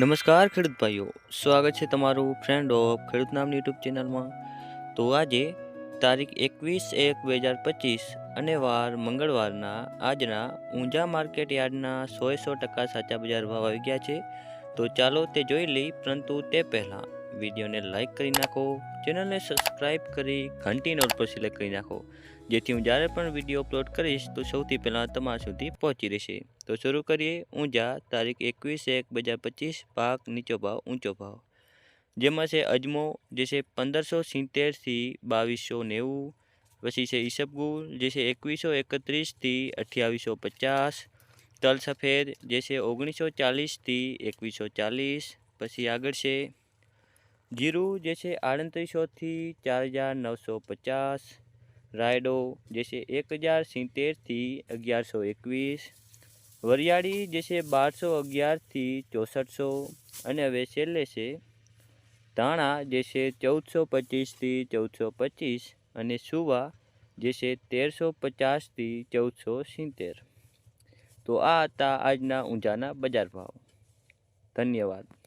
નમસ્કાર ખેડૂત ભાઈઓ, સ્વાગત છે તમારું ફ્રેન્ડ ઓફ ખેડૂત નામની યુટ્યુબ ચેનલમાં. તો આજે તારીખ એકવીસ એક બે હજાર પચીસ અને વાર મંગળવારના આજના ઊંઝા માર્કેટ યાર્ડના સો સો ટકા સાચા બજાર ભાવ આવી ગયા છે. તો ચાલો તે જોઈ લઈ, પરંતુ તે પહેલાં વિડીયોને લાઈક કરી નાખો, ચેનલને સબસ્ક્રાઈબ કરી ઘંટી નોટ પર સિલેક્ટ કરી નાખો, જેથી હું જ્યારે પણ વીડિયો અપલોડ કરીશ, તો સૌથી પહેલાં તમારા સુધી પહોંચી રહેશે. તો શરૂ કરીએ ઊંઝા, તારીખ એકવીસ, એક બે હજાર પચીસ, પાક નીચો ભાવ, ઊંચો ભાવ. જેમાં છે અજમો, જે છે પંદરસો સિત્તેરથી બાવીસો નેવું, પછી છે ઈસબગુલ જે છે એકવીસો એકત્રીસથી અઠ્યાવીસો પચાસ, તલ સફેદ, જે છે ઓગણીસો ચાલીસથી એકવીસો ચાલીસ, પછી આગળ છે જીરું જે છે આડત્રીસોથી ચાર હજાર નવસો પચાસ, રાયડો, જે છે એક હજાર સિત્તેરથી અગિયારસો એકવીસ વરિયાળી જે છે બારસો અગિયારથી ચોસઠસો અને હવે છેલ્લે છે ધાણા જે છે ચૌદસો પચીસથી ચૌદસો પચીસ અને સુવા જે છે તેરસો પચાસથી ચૌદસો સિત્તેર. તો આ હતા આજના ઊંઝાના બજાર ભાવ. ધન્યવાદ.